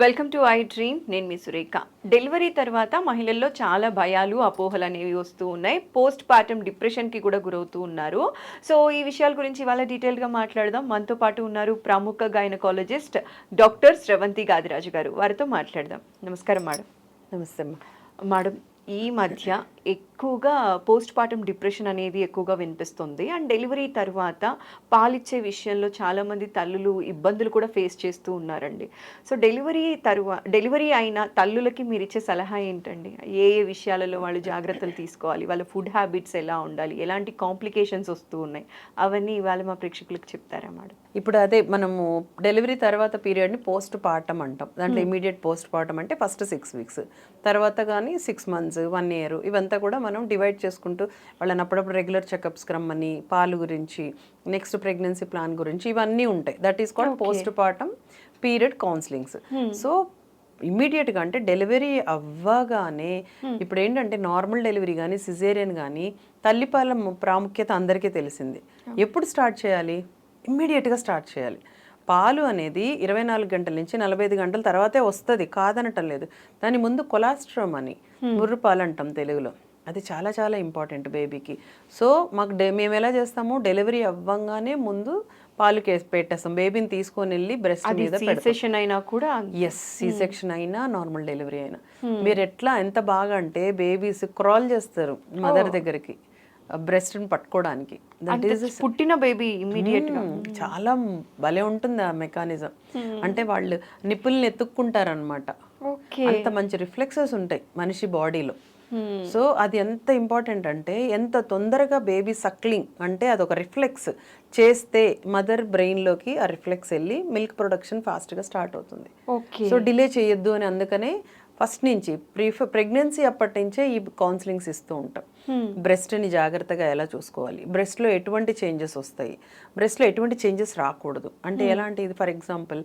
Welcome to I dream నేను మీ Surekha. Delivery తర్వాత మహిళల్లో చాలా భయాలు అపోహలు అనేవి వస్తూ ఉన్నాయి. పోస్ట్ పార్టమ్ డిప్రెషన్కి కూడా గురవుతూ ఉన్నారు. సో ఈ విషయాల గురించి ఇవాళ డీటెయిల్గా మాట్లాడదాం. మనతో పాటు ఉన్నారు ప్రముఖ గైనకాలజిస్ట్ డాక్టర్ శ్రవంతి గాదిరాజు గారు. వారితో మాట్లాడదాం. నమస్కారం మేడం. నమస్తే మేడం ఈ మధ్య ఎక్కువగా పోస్ట్ పార్టమ్ డిప్రెషన్ అనేది ఎక్కువగా వినిపిస్తుంది. అండ్ డెలివరీ తర్వాత పాలిచ్చే విషయంలో చాలామంది తల్లులు ఇబ్బందులు కూడా ఫేస్ చేస్తూ ఉన్నారండి. సో డెలివరీ తరువా డెలివరీ అయిన తల్లులకి మీరు ఇచ్చే సలహా ఏంటండి? ఏ ఏ విషయాలలో వాళ్ళు జాగ్రత్తలు తీసుకోవాలి? వాళ్ళ ఫుడ్ హ్యాబిట్స్ ఎలా ఉండాలి? ఎలాంటి కాంప్లికేషన్స్ వస్తూ ఉన్నాయి? అవన్నీ ఇవాళ మా ప్రేక్షకులకు చెప్తారా మేడం? ఇప్పుడు అదే మనము డెలివరీ తర్వాత పీరియడ్ని పోస్ట్ పార్టం అంటాం. దాంట్లో ఇమీడియట్ పోస్ట్ పార్టం అంటే ఫస్ట్ సిక్స్ వీక్స్. తర్వాత కానీ సిక్స్ మంత్స్ వన్ ఇయర్ ఇవంతా కూడా మనం డివైడ్ చేసుకుంటూ వాళ్ళని అప్పుడప్పుడు రెగ్యులర్ చెకప్స్కి రమ్మని పాలు గురించి నెక్స్ట్ ప్రెగ్నెన్సీ ప్లాన్ గురించి ఇవన్నీ ఉంటాయి. That is called post partum period counsellings so ఇమ్మీడియట్గా అంటే డెలివరీ అవ్వగానే ఇప్పుడు ఏంటంటే నార్మల్ డెలివరీ కానీ సిజేరియన్ కానీ తల్లిపాల ప్రాముఖ్యత అందరికీ తెలిసింది. ఎప్పుడు స్టార్ట్ చేయాలి? ఇమ్మీడియట్గా స్టార్ట్ చేయాలి. పాలు అనేది ఇరవై నాలుగు గంటల నుంచి నలభై ఐదు గంటల తర్వాతే వస్తుంది కాదనటం లేదు. దాని ముందు కొలాస్ట్రమ్ అని ముర్రు పాలు అంటాం తెలుగులో. అది చాలా చాలా ఇంపార్టెంట్ బేబీకి. సో మాకు డె మేము ఎలా చేస్తాము? డెలివరీ అవ్వంగానే ముందు పాలు కేసి పెట్టేస్తాం. బేబీని తీసుకొని వెళ్ళి బ్రెస్ట్ మీద సి పెడతాం. సెషన్ అయినా కూడా ఎస్ సి సెక్షన్ అయినా నార్మల్ డెలివరీ అయినా. మీరు ఎట్లా ఎంత బాగా అంటే బేబీస్ క్రాల్ చేస్తారు మదర్ దగ్గరికి. బ్రెస్ట్ని పట్టుకోవడానికి. దట్ ఈస్ పుట్టిన బేబీ ఇమ్మీడియట్గా చాలా భలే ఉంటుంది ఆ మెకానిజం అంటే వాళ్ళు నిప్పుల్ని ఎత్తుక్కుంటారనమాట అంత మంచి రిఫ్లెక్సెస్ ఉంటాయి మనిషి బాడీలో సో అది ఎంత ఇంపార్టెంట్ అంటే ఎంత తొందరగా బేబీ సక్లింగ్ అంటే అదొక రిఫ్లెక్స్ చేస్తే మదర్ బ్రెయిన్లోకి ఆ రిఫ్లెక్స్ వెళ్ళి మిల్క్ ప్రొడక్షన్ ఫాస్ట్గా స్టార్ట్ అవుతుంది. సో డిలే చేయొద్దు అని అందుకనే ఫస్ట్ నుంచి ప్రీ ప్రెగ్నెన్సీ అప్పటి నుంచే ఈ కౌన్సిలింగ్స్ ఇస్తూ ఉంటాం. బ్రెస్ట్ని జాగ్రత్తగా ఎలా చూసుకోవాలి? బ్రెస్ట్లో ఎటువంటి చేంజెస్ వస్తాయి? బ్రెస్ట్లో ఎటువంటి చేంజెస్ రాకూడదు. అంటే ఎలాంటిది? ఫర్ ఎగ్జాంపుల్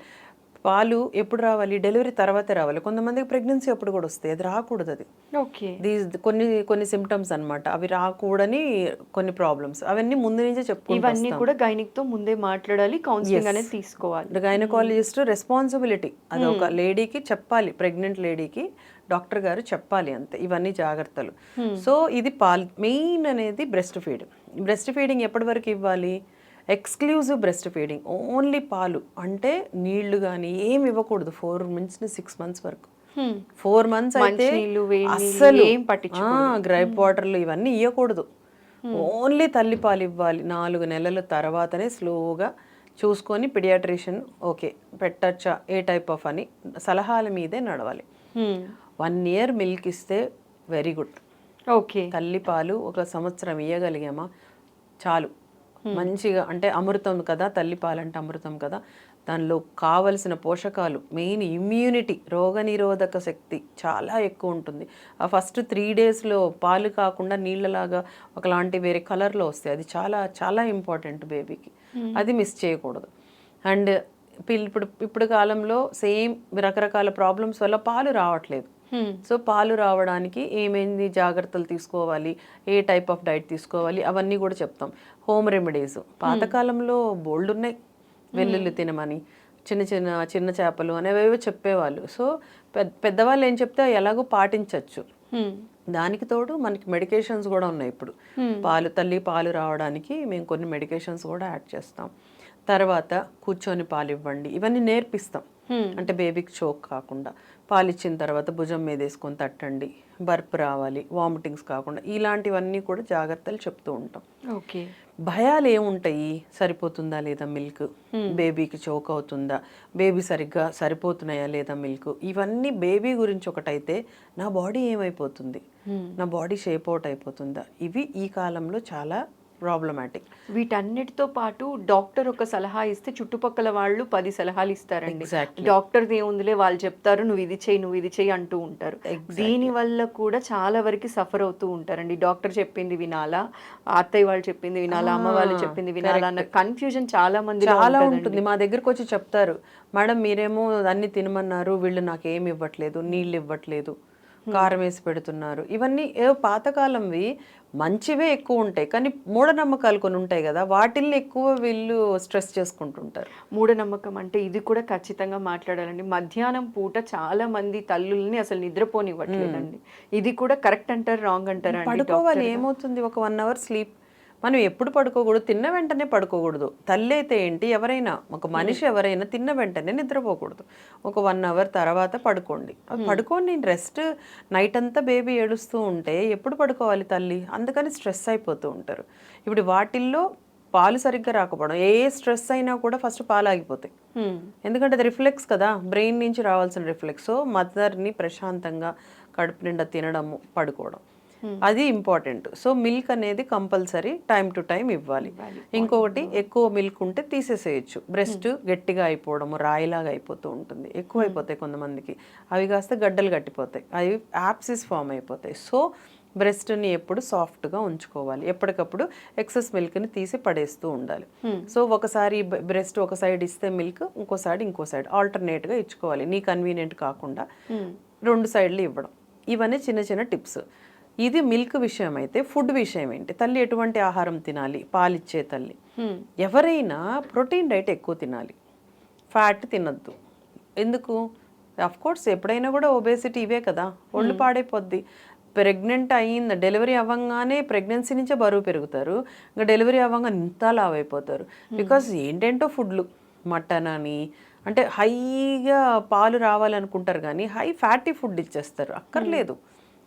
పాలు ఎప్పుడు రావాలి? డెలివరీ తర్వాతే రావాలి. కొంతమందికి ప్రెగ్నెన్సీ అప్పుడు కూడా వస్తాయి. అది రాకూడదు అది. ఓకే. దీస్ కొన్ని కొన్ని సిమ్టమ్స్ అన్నమాట. అవి రాకూడని కొన్ని ప్రాబ్లమ్స్ అవన్నీ ముందు నుంచే చెప్పుకుంటూ ఇవన్నీ కూడా గైనిక్తో ముందే మాట్లాడాలి కౌన్సిలింగ్ అనేది తీసుకోవాలి. గైనకాలజిస్ట్ రెస్పాన్సిబిలిటీ అది ఒక లేడీకి చెప్పాలి ప్రెగ్నెంట్ లేడీకి డాక్టర్ గారు చెప్పాలి అంతే. ఇవన్నీ జాగ్రత్తలు. సో ఇది పాల్ మెయిన్ అనేది బ్రెస్ట్ ఫీడ్ బ్రెస్ట్ ఫీడింగ్ ఎప్పటి వరకు ఇవ్వాలి? ఎక్స్క్లూజివ్ బ్రెస్ట్ ఫీడింగ్ ఓన్లీ పాలు. అంటే నీళ్ళు కానీ ఏమి ఇవ్వకూడదు. ఫోర్ మంత్స్ సిక్స్ మంత్స్ వరకు. Hmm. ఫోర్ మంత్స్ అయితే అస్సలు గ్రైప్ వాటర్లు ఇవన్నీ ఇవ్వకూడదు ఓన్లీ తల్లిపాలు ఇవ్వాలి. నాలుగు నెలల తర్వాతనే స్లోగా చూసుకొని పిడియాట్రిషియన్ ఓకే పెట్టచ్చా? ఏ టైప్ ఆఫ్ అని సలహాల మీదే నడవాలి. Hmm. వన్ ఇయర్ మిల్క్ ఇస్తే వెరీ గుడ్ ఓకే తల్లిపాలు ఒక సంవత్సరం ఇవ్వగలిగామా చాలు. మంచిగా అంటే అమృతం కదా తల్లిపాలు అంటే అమృతం కదా దానిలో కావలసిన పోషకాలు మెయిన్ ఇమ్యూనిటీ రోగనిరోధక శక్తి చాలా ఎక్కువ ఉంటుంది. ఆ ఫస్ట్ త్రీ డేస్లో పాలు కాకుండా నీళ్ళలాగా ఒకలాంటి వేరే కలర్లో వస్తాయి. అది చాలా చాలా ఇంపార్టెంట్ బేబీకి అది మిస్ చేయకూడదు. అండ్ ఇప్పుడు ఇప్పుడు కాలంలో సేమ్ రకరకాల ప్రాబ్లమ్స్ వల్ల పాలు రావట్లేదు. Hmm. సో పాలు రావడానికి ఏమేమి జాగ్రత్తలు తీసుకోవాలి ఏ టైప్ ఆఫ్ డైట్ తీసుకోవాలి అవన్నీ కూడా చెప్తాం. Home remedies. పాతకాలంలో బోల్డ్ ఉన్నాయి. వెల్లుల్లి తినమని చిన్న చిన్న చిన్న చేపలు అనేవేవో చెప్పేవాళ్ళు. సో పెద్ద పెద్దవాళ్ళు ఏం చెప్తే ఎలాగో పాటించవచ్చు Hmm. దానికి తోడు మనకి మెడికేషన్స్ కూడా ఉన్నాయి ఇప్పుడు. పాలు తల్లి పాలు రావడానికి మేము కొన్ని మెడికేషన్స్ కూడా యాడ్ చేస్తాం. తర్వాత కూర్చొని పాలు ఇవ్వండి. ఇవన్నీ నేర్పిస్తాం. అంటే బేబీకి చోక్ కాకుండా. పాలు ఇచ్చిన తర్వాత భుజం మీద వేసుకొని తట్టండి బర్ప్ రావాలి వామిటింగ్స్ కాకుండా ఇలాంటివన్నీ కూడా జాగ్రత్తలు చెప్తూ ఉంటాం. ఓకే. భయాలు ఏముంటాయి? సరిపోతుందా లేదా మిల్క్? బేబీకి చోక్ అవుతుందా? బేబీ సరిగ్గా సరిపోతున్నాయా లేదా మిల్క్? ఇవన్నీ బేబీ గురించి ఒకటైతే నా బాడీ ఏమైపోతుంది? నా బాడీ షేప్ అవుట్ అయిపోతుందా? ఇవి ఈ కాలంలో చాలా ప్రాబ్లమాటిక్ వీటన్నిటితో పాటు డాక్టర్ ఒక సలహా ఇస్తే చుట్టుపక్కల వాళ్ళు పది సలహాలు ఇస్తారండి. డాక్టర్ ఏముందిలే వాళ్ళు చెప్తారు నువ్వు ఇది చేయి నువ్వు ఇది చేయి అంటూ ఉంటారు. దీని వల్ల కూడా చాలా వరకు సఫర్ అవుతూ ఉంటారండి. డాక్టర్ చెప్పింది వినాలా? అత్తయ్య వాళ్ళు చెప్పింది వినాలా? అమ్మ వాళ్ళు చెప్పింది వినాలా? అన్న కన్ఫ్యూజన్ చాలా మంది చాలా ఉంటుంది. మా దగ్గరకు వచ్చి చెప్తారు. మేడం మీరేమో అన్ని తినమన్నారు వీళ్ళు నాకు ఏమి ఇవ్వట్లేదు నీళ్ళు ఇవ్వట్లేదు. కారం వేసి పెడుతున్నారు. ఇవన్నీ ఏవో పాతకాలంవి మంచివే ఎక్కువ ఉంటాయి. కానీ మూఢనమ్మకాలు కొన్ని ఉంటాయి కదా వాటిల్ని ఎక్కువ వీళ్ళు స్ట్రెస్ చేసుకుంటుంటారు. మూఢనమ్మకం అంటే ఇది కూడా ఖచ్చితంగా మాట్లాడాలండి. మధ్యాహ్నం పూట చాలా మంది తల్లుల్ని అసలు నిద్రపోనివ్వట్లేదండి. ఇది కూడా కరెక్ట్ అంటారు రాంగ్ అంటారా పడుకోవాలి ఏమవుతుంది? ఒక వన్ అవర్ స్లీప్ మనం ఎప్పుడు పడుకోకూడదు తిన్న వెంటనే పడుకోకూడదు. తల్లి అయితే ఏంటి? ఎవరైనా ఒక మనిషి ఎవరైనా తిన్న వెంటనే నిద్రపోకూడదు. ఒక వన్ అవర్ తర్వాత పడుకోండి. పడుకోండి రెస్ట్ నైట్ అంతా బేబీ ఏడుస్తూ ఉంటే ఎప్పుడు పడుకోవాలి తల్లి? అందుకని స్ట్రెస్ అయిపోతూ ఉంటారు. ఇప్పుడు వాటిల్లో పాలు సరిగ్గా రాకపోవడం ఏ స్ట్రెస్ అయినా కూడా ఫస్ట్ పాలు ఆగిపోతాయి. ఎందుకంటే అది రిఫ్లెక్స్ కదా బ్రెయిన్ నుంచి రావాల్సిన రిఫ్లెక్స్. సో మదర్ని ప్రశాంతంగా కడుపు నిండా తినడము పడుకోవడం. అది ఇంపార్టెంట్. సో మిల్క్ అనేది కంపల్సరీ టైం టు టైం ఇవ్వాలి. ఇంకొకటి ఎక్కువ మిల్క్ ఉంటే తీసేసేయచ్చు. బ్రెస్ట్ గట్టిగా అయిపోవడము రాయిలాగా అయిపోతూ ఉంటుంది. ఎక్కువ అయిపోతాయి కొంతమందికి. అవి కాస్త గడ్డలు కట్టిపోతాయి. అవి యాప్సిస్ ఫామ్ అయిపోతాయి. సో బ్రెస్ట్ని ఎప్పుడు సాఫ్ట్గా ఉంచుకోవాలి. ఎప్పటికప్పుడు ఎక్సెస్ మిల్క్ని తీసి పడేస్తూ ఉండాలి. సో ఒకసారి బ్రెస్ట్ ఒక సైడ్ ఇస్తే మిల్క్ ఇంకోసారి ఇంకో సైడ్ ఆల్టర్నేట్గా ఇచ్చుకోవాలి. నీ కన్వీనియంట్ కాకుండా రెండు సైడ్లు ఇవ్వడం. ఇవన్నీ చిన్న చిన్న టిప్స్. ఇది మిల్క్ విషయం అయితే ఫుడ్ విషయం ఏంటి తల్లి ఎటువంటి ఆహారం తినాలి? పాలిచ్చే తల్లి. ఎవరైనా ప్రోటీన్ డైట్ ఎక్కువ తినాలి. ఫ్యాట్ తినద్దు. ఎందుకు? కోర్స్ ఎప్పుడైనా కూడా ఒబేసిటీ ఇవే కదా. ఒళ్ళు పాడైపోద్ది. ప్రెగ్నెంట్ అయ్యింది డెలివరీ అవ్వగానే ప్రెగ్నెన్సీ నుంచే బరువు పెరుగుతారు. ఇంకా డెలివరీ అవ్వగా ఇంత లావ్ అయిపోతారు బికాస్ ఏంటేంటో ఫుడ్లు? మటన్ అని. అంటే హైగా పాలు రావాలనుకుంటారు కానీ హై ఫ్యాటీ ఫుడ్ ఇచ్చేస్తారు. అక్కర్లేదు.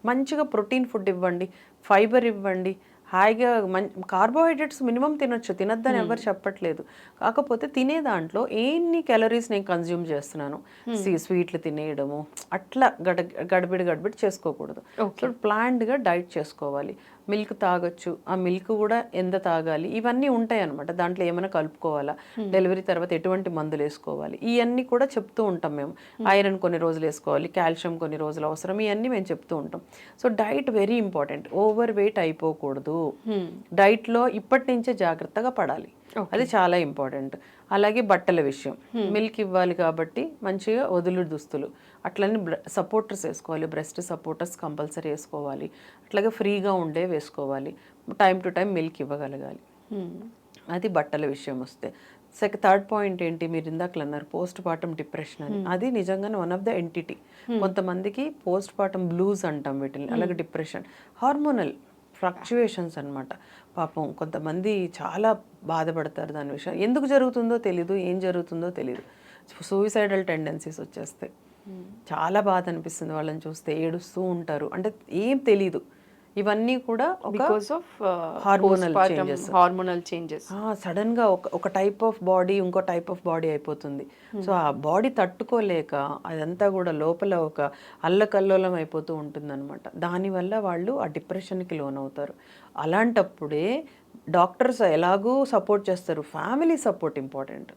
మంచిగా ప్రోటీన్ ఫుడ్ ఇవ్వండి ఫైబర్ ఇవ్వండి. హాయిగా మం కార్బోహైడ్రేట్స్ మినిమం తినొచ్చు తినద్దని ఎవరు చెప్పట్లేదు. కాకపోతే తినే దాంట్లో ఎన్ని క్యాలరీస్ నేను కన్జ్యూమ్ చేస్తున్నాను? సి స్వీట్లు తినేయడము అట్లా గడ గడబిడి గడబిడి చేసుకోకూడదు. సో ప్లాన్డ్గా డైట్ చేసుకోవాలి. మిల్క్ తాగొచ్చు ఆ మిల్క్ కూడా ఎంత తాగాలి ఇవన్నీ ఉంటాయి అనమాట దాంట్లో ఏమైనా కలుపుకోవాలా? డెలివరీ తర్వాత ఎటువంటి మందులు వేసుకోవాలి? ఇవన్నీ కూడా చెప్తూ ఉంటాం మేము. ఐరన్ కొన్ని రోజులు వేసుకోవాలి కాల్షియం కొన్ని రోజులు అవసరం ఇవన్నీ మేము చెప్తూ ఉంటాం. So diet very important. Over weight అయిపోకూడదు. డైట్లో ఇప్పటి నుంచే జాగ్రత్తగా పడాలి. అది చాలా ఇంపార్టెంట్. అలాగే బట్టల విషయం. మిల్క్ ఇవ్వాలి కాబట్టి మంచిగా వదులు దుస్తులు. అట్లనే సపోర్టర్స్ వేసుకోవాలి. బ్రెస్ట్ సపోర్టర్స్ కంపల్సరీ వేసుకోవాలి. అట్లాగే ఫ్రీగా ఉండే వేసుకోవాలి. టైం టు టైం మిల్క్ ఇవ్వగలగాలి. హ్మ్. అది బట్టల విషయం వస్తే. సెక థర్డ్ పాయింట్ ఏంటి? మీరు ఇందాక అన్నారు పోస్ట్ పార్టం డిప్రెషన్ అని. అది నిజంగానే వన్ ఆఫ్ ద ఎంటిటీ. కొంతమందికి పోస్ట్ పార్టం బ్లూస్ అంటాం వీటిని. అలాగే డిప్రెషన్. హార్మోనల్ ఫ్లక్చువేషన్స్ అన్నమాట. పాపం కొంతమంది చాలా బాధపడతారు దాని విషయం. ఎందుకు జరుగుతుందో తెలీదు ఏం జరుగుతుందో తెలీదు. సూయిసైడల్ టెండెన్సీస్ వచ్చేస్తాయి చాలా బాధ అనిపిస్తుంది వాళ్ళని చూస్తే ఏడుస్తూ ఉంటారు. అంటే ఏం తెలీదు. ఇవన్నీ కూడా because of hormonal changes hormonal changes సడన్గా ఒక ఒక టైప్ ఆఫ్ బాడీ ఇంకో టైప్ ఆఫ్ బాడీ అయిపోతుంది. సో ఆ బాడీ తట్టుకోలేక అదంతా కూడా లోపల ఒక అల్లకల్లోలం అయిపోతూ ఉంటుంది అనమాట దానివల్ల వాళ్ళు ఆ డిప్రెషన్కి లోనవుతారు. అలాంటప్పుడే డాక్టర్స్ ఎలాగూ సపోర్ట్ చేస్తారు. Family support important.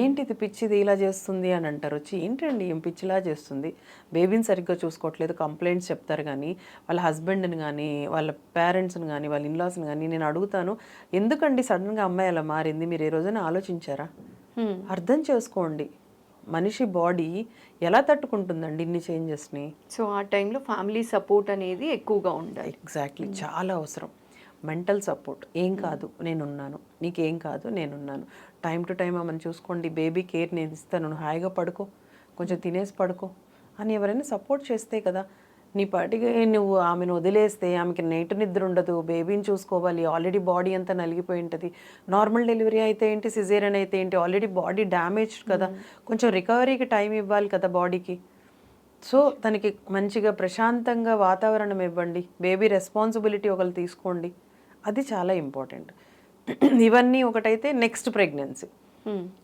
ఏంటి ఇది పిచ్చిది ఇలా చేస్తుంది అని అంటారు. వచ్చి ఏంటండి ఏం పిచ్చిలా చేస్తుంది? బేబీని సరిగ్గా చూసుకోవట్లేదు కంప్లైంట్స్ చెప్తారు కానీ వాళ్ళ హస్బెండ్ని కానీ వాళ్ళ పేరెంట్స్ని కానీ వాళ్ళ ఇన్లాస్ని కానీ నేను అడుగుతాను ఎందుకండి సడన్గా అమ్మాయి అలా మారింది? మీరు ఏ రోజైనా ఆలోచించారా? అర్థం చేసుకోండి. మనిషి బాడీ ఎలా తట్టుకుంటుందండి ఇన్ని చేంజెస్ని? సో ఆ టైంలో ఫ్యామిలీ సపోర్ట్ అనేది ఎక్కువగా ఉండాలి. ఎగ్జాక్ట్లీ చాలా అవసరం. Mental support. ఏం కాదు నేనున్నాను. నీకేం కాదు నేనున్నాను. టైం టు టైం ఆమెను చూసుకోండి. బేబీ కేర్ నేను ఇస్తాను. నువ్వు హాయిగా పడుకో. కొంచెం తినేసి పడుకో అని ఎవరైనా సపోర్ట్ చేస్తే కదా నీ పాటికి నువ్వు ఆమెను వదిలేస్తే ఆమెకి నైట్ నిద్ర ఉండదు. బేబీని చూసుకోవాలి. ఆల్రెడీ బాడీ అంతా నలిగిపోయి ఉంటుంది. నార్మల్ డెలివరీ అయితే ఏంటి? సిజేరియన్ అయితే ఏంటి? ఆల్రెడీ బాడీ డ్యామేజ్ కదా. కొంచెం రికవరీకి టైం ఇవ్వాలి కదా బాడీకి. సో తనకి మంచిగా ప్రశాంతంగా వాతావరణం ఇవ్వండి. బేబీ రెస్పాన్సిబిలిటీ ఒకరు తీసుకోండి. అది చాలా ఇంపార్టెంట్. ఇవన్నీ ఒకటైతే నెక్స్ట్ ప్రెగ్నెన్సీ.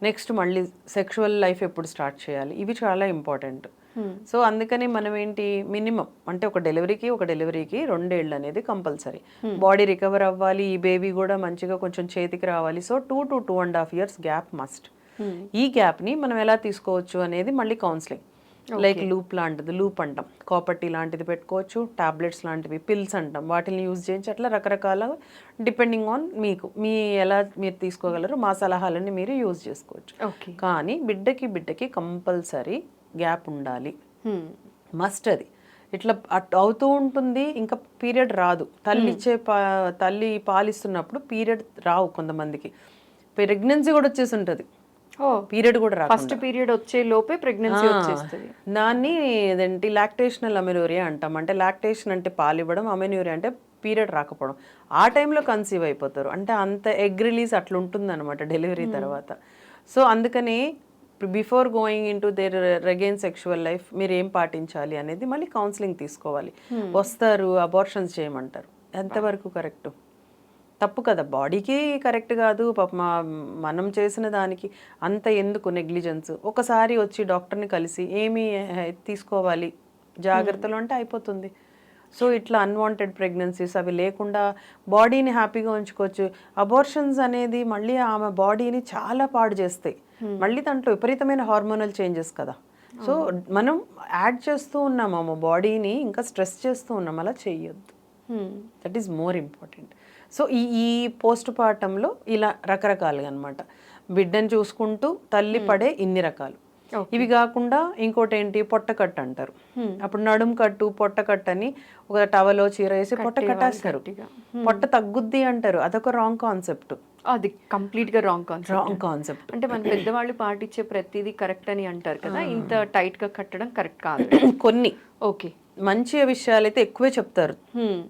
నెక్స్ట్ మళ్ళీ సెక్షువల్ లైఫ్ ఎప్పుడు స్టార్ట్ చేయాలి. ఇవి చాలా ఇంపార్టెంట్. సో అందుకని మనం ఏంటి మినిమం అంటే ఒక డెలివరీకి ఒక డెలివరీకి రెండేళ్ళు అనేది కంపల్సరీ. బాడీ రికవర్ అవ్వాలి ఈ బేబీ కూడా మంచిగా కొంచెం చేతికి రావాలి. So two to two and half years gap must. ఈ గ్యాప్ని మనం ఎలా తీసుకోవచ్చు అనేది మళ్ళీ కౌన్సిలింగ్. లైక్ లూప్ లాంటిది లూప్ అంటాం. కాపర్టీ లాంటిది పెట్టుకోవచ్చు టాబ్లెట్స్ లాంటివి పిల్స్ అంటాం. వాటిని యూజ్ చేయించి అట్లా రకరకాల డిపెండింగ్ ఆన్ మీకు మీ ఎలా మీరు తీసుకోగలరు మా సలహాలన్నీ మీరు యూజ్ చేసుకోవచ్చు. కానీ బిడ్డకి బిడ్డకి కంపల్సరీ గ్యాప్ ఉండాలి. మస్ట్ అది. ఇట్లా అట్ అవుతూ ఉంటుంది ఇంకా పీరియడ్ రాదు. తల్లి ఇచ్చే పా తల్లి పాలిస్తున్నప్పుడు పీరియడ్ రావు కొంతమందికి. ప్రెగ్నెన్సీ కూడా వచ్చేసి ఉంటుంది. పీరియడ్ కూడా రాదు ఫస్ట్ పీరియడ్ వచ్చే లోపే ప్రెగ్నెన్సీ వచ్చేస్తుంది. దాన్ని ఏదంటే లాక్టేషనల్ అమెనోరియా అంటాం. అంటే లాక్టేషన్ అంటే పాలు ఇవ్వడం అమెనోరియా అంటే పీరియడ్ రాకపోవడం. ఆ టైంలో కన్సీవ్ అయిపోతారు. అంటే అంత ఎగ్ రిలీజ్ అట్లా ఉంటుంది అనమాట డెలివరీ తర్వాత. సో అందుకని before going in to there regain sexual life మీరు ఏం పాటించాలి అనేది మళ్ళీ కౌన్సిలింగ్ తీసుకోవాలి. వస్తారు అబార్షన్స్ చేయమంటారు. ఎంతవరకు కరెక్ట్? తప్పు కదా. బాడీకి కరెక్ట్ కాదు. పాప మనం చేసిన దానికి అంత ఎందుకు నెగ్లిజెన్స్? ఒకసారి వచ్చి డాక్టర్ని కలిసి ఏమి తీసుకోవాలి? జాగ్రత్తలు అంటే అయిపోతుంది. సో ఇట్లా అన్వాంటెడ్ ప్రెగ్నెన్సీస్ అవి లేకుండా బాడీని హ్యాపీగా ఉంచుకోవచ్చు. అబార్షన్స్ అనేది మళ్ళీ ఆమె బాడీని చాలా పాడు చేస్తాయి. మళ్ళీ దాంట్లో విపరీతమైన హార్మోనల్ చేంజెస్ కదా. సో మనం యాడ్ చేస్తూ ఉన్నాం. ఆమె బాడీని ఇంకా స్ట్రెస్ చేస్తూ ఉన్నాం. అలా చెయ్యొద్దు Hmm. That is more important so ఈ ఈ పోస్ట్ పార్టంలో ఇలా రకరకాలుగా అనమాట బిడ్డను చూసుకుంటూ తల్లి పడే ఇన్ని రకాలు. ఇవి కాకుండా ఇంకోటి ఏంటి పొట్టకట్టు అంటారు. అప్పుడు నడుం కట్టు పొట్టకట్టు అని ఒక టవలో చీర వేసి పొట్ట కట్టేస్తారు. పొట్ట తగ్గుద్ది అంటారు. అదొక రాంగ్ కాన్సెప్ట్. అది కంప్లీట్గా రాంగ్ కాన్సెప్ట్. Wrong concept. అంటే మన పెద్దవాళ్ళు పాటించే ప్రతిదీ కరెక్ట్ అని అంటారు కదా ఇంత టైట్గా కట్టడం కరెక్ట్ కాదు. కొన్ని. ఓకే. మంచి విషయాలు అయితే ఎక్కువే చెప్తారు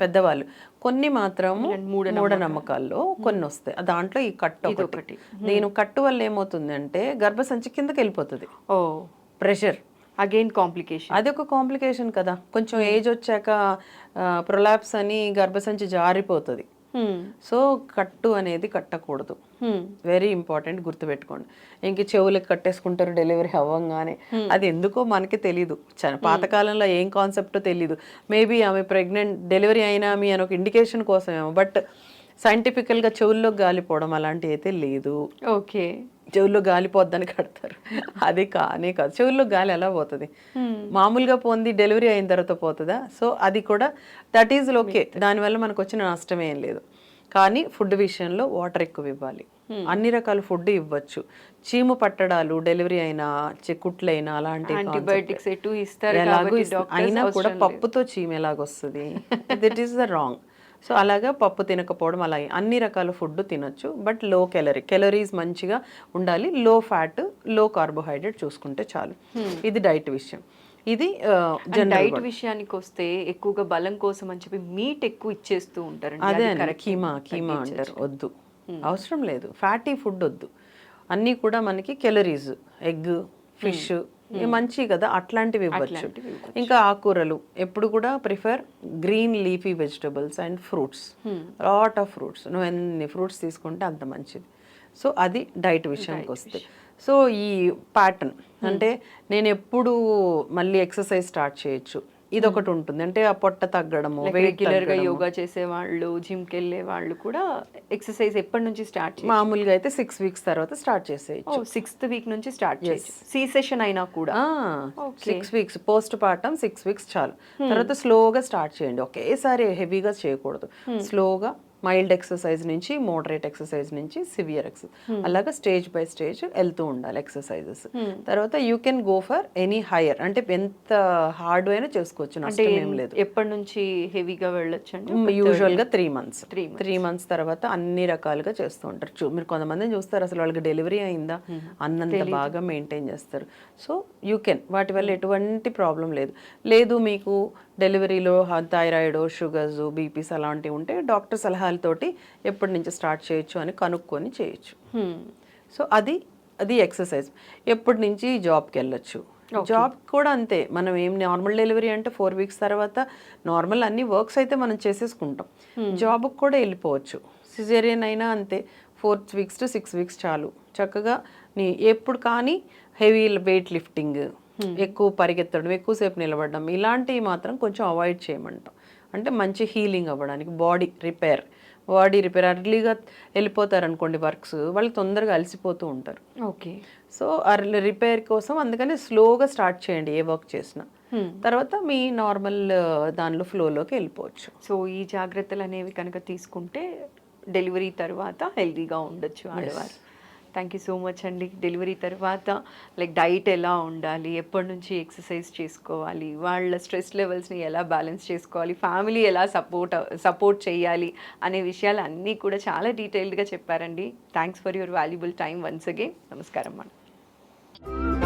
పెద్దవాళ్ళు. కొన్ని మాత్రం మూఢనమ్మకాల్లో కొన్ని వస్తాయి. దాంట్లో ఈ కట్టు ఒకటి. నేను కట్టు వల్ల ఏమవుతుంది అంటే గర్భసంచి కిందకి వెళ్ళిపోతుంది. ఓ. ప్రెషర్. Again complication. అది ఒక కాంప్లికేషన్ కదా. కొంచెం ఏజ్ వచ్చాక ప్రొలాప్స్ అని గర్భసంచి జారిపోతుంది. సో కట్టు అనేది కట్టకూడదు. వెరీ ఇంపార్టెంట్ గుర్తుపెట్టుకోండి. ఇంక చెవులకు కట్టేసుకుంటారు డెలివరీ అవ్వంగానే. అది ఎందుకో మనకి తెలియదు చ- పాతకాలంలో ఏం కాన్సెప్టో తెలియదు మేబీ ఆమె ప్రెగ్నెంట్ డెలివరీ అయినా మీ అని ఒక ఇండికేషన్ కోసమేమో. బట్ సైంటిఫికల్గా చెవుల్లో గాలిపోవడం అలాంటివి అయితే లేదు. ఓకే. చెవుల్లో గాలి పోద్దని కడతారు. అది కానే కాదు. చెవుల్లో గాలి ఎలా పోతుంది? మామూలుగా పోంది డెలివరీ అయిన తర్వాత పోతుందా? సో అది కూడా దట్ ఈజ్ ఓకే దానివల్ల మనకు వచ్చిన నష్టం ఏం లేదు. కానీ ఫుడ్ విషయంలో వాటర్ ఎక్కువ ఇవ్వాలి. అన్ని రకాల ఫుడ్ ఇవ్వచ్చు. చీము పట్టడాలు డెలివరీ అయినా చెక్కుట్లైనా అలాంటి ఎలాగో అయినా కూడా పప్పుతో చీమ ఎలాగొస్తుంది? That is the wrong so అలాగా పప్పు తినకపోవడం అలా అన్ని రకాల ఫుడ్ తినొచ్చు బట్లో కెలరీ కెలరీస్ మంచిగా ఉండాలి. లో ఫ్యాట్లో కార్బోహైడ్రేట్ చూసుకుంటే చాలు. ఇది డైట్ విషయం. ఇది డైట్ విషయానికి వస్తే ఎక్కువగా బలం కోసం అని చెప్పి మీట్ ఎక్కువ ఇచ్చేస్తూ ఉంటారు అదే కీమా కీమా అంటారు. వద్దు. అవసరం లేదు. ఫ్యాటీ ఫుడ్ వద్దు. అన్నీ కూడా మనకి కెలరీస్ ఎగ్ ఫిష్ మంచి కదా అట్లాంటివి ఇవ్వచ్చు. ఇంకా ఆకుకూరలు ఎప్పుడు కూడా prefer green leafy vegetables and fruits. Lot of fruits నువ్వు ఎన్ని ఫ్రూట్స్ తీసుకుంటే అంత మంచిది. సో అది డైట్ విషయానికి వస్తే. సో ఈ ప్యాటర్న్ అంటే నేను ఎప్పుడు మళ్ళీ ఎక్సర్సైజ్ స్టార్ట్ చేయొచ్చు. ఇది ఒకటి ఉంటుంది. అంటే ఆ పొట్ట తగ్గడము రెగ్యులర్గా యోగా చేసే వాళ్ళు జిమ్కి వెళ్ళే వాళ్ళు కూడా ఎక్సర్సైజ్ ఎప్పటి నుంచి స్టార్ట్ మామూలుగా అయితే సిక్స్ వీక్స్ తర్వాత స్టార్ట్ చేసేయచ్చు. సిక్స్త్ వీక్ నుంచి స్టార్ట్ చేయొచ్చు. సి సెషన్ అయినా కూడా. Six weeks post partum six weeks చాలు. తర్వాత స్లోగా స్టార్ట్ చేయండి. ఒకేసారి హెవీగా చేయకూడదు. స్లోగా మైల్డ్ ఎక్సర్సైజ్ నుంచి మోడరేట్ ఎక్సర్సైజ్ నుంచి సివియర్ ఎక్సర్సైజ్ అలాగా స్టేజ్ బై స్టేజ్ వెళ్తూ ఉండాలి ఎక్సర్సైజెస్ తర్వాత you can go for any higher అంటే ఎంత హార్డ్ అయినా చేసుకోవచ్చు నష్టం ఏం లేదు. ఎప్పటి నుంచి హెవీగా వెళ్ళొచ్చు అంటే యూజువల్గా త్రీ మంత్స్ త్రీ మంత్స్ తర్వాత అన్ని రకాలుగా చేస్తూ ఉంటారు. మీరు కొంతమందిని చూస్తారు అసలు వాళ్ళకి డెలివరీ అయిందా? అన్నంత బాగా మెయింటైన్ చేస్తారు. సో యూ కెన్ వాటి వల్ల ఎటువంటి ప్రాబ్లం లేదు. లేదు మీకు డెలివరీలో థైరాయిడ్ షుగర్స్ బీపీస్ అలాంటివి ఉంటే డాక్టర్ సలహాలతోటి ఎప్పటి నుంచి స్టార్ట్ చేయొచ్చు అని కనుక్కొని చేయొచ్చు. సో అది అది ఎక్సర్సైజ్. ఎప్పటి నుంచి జాబ్కి వెళ్ళొచ్చు? జాబ్ కూడా అంతే. మనం ఏం నార్మల్ డెలివరీ అంటే ఫోర్ వీక్స్ తర్వాత నార్మల్ అన్ని వర్క్స్ అయితే మనం చేసేసుకుంటాం. జాబ్కి కూడా వెళ్ళిపోవచ్చు. సిజేరియన్ అయినా అంతే. Four weeks to six weeks చాలు. చక్కగా నీ ఎప్పుడు కానీ హెవీ వెయిట్ లిఫ్టింగ్ ఎక్కువ పరిగెత్తడం ఎక్కువసేపు నిలబడడం ఇలాంటివి మాత్రం కొంచెం అవాయిడ్ చేయమంటాం. అంటే మంచి హీలింగ్ అవ్వడానికి బాడీ రిపేర్ బాడీ రిపేర్ అర్లీగా వెళ్ళిపోతారు అనుకోండి వర్క్స్ వాళ్ళు తొందరగా అలసిపోతూ ఉంటారు. ఓకే. సో అర్లీ రిపేర్ కోసం అందుకని స్లోగా స్టార్ట్ చేయండి ఏ వర్క్ చేసినా. తర్వాత మీ నార్మల్ దానిలో ఫ్లోలోకి వెళ్ళిపోవచ్చు. సో ఈ జాగ్రత్తలు అనేవి కనుక తీసుకుంటే డెలివరీ తర్వాత హెల్తీగా ఉండొచ్చు ఆడవారు. థ్యాంక్ యూ సో మచ్ అండి. డెలివరీ తర్వాత లైక్ డైట్ ఎలా ఉండాలి ఎప్పటి నుంచి ఎక్సర్సైజ్ చేసుకోవాలి వాళ్ళ స్ట్రెస్ లెవెల్స్ని ఎలా బ్యాలెన్స్ చేసుకోవాలి ఫ్యామిలీ ఎలా సపోర్ట్ సపోర్ట్ చేయాలి అనే విషయాలు అన్నీ కూడా చాలా డీటెయిల్డ్గా చెప్పారండి. Thanks for your valuable time once again నమస్కారం మేడం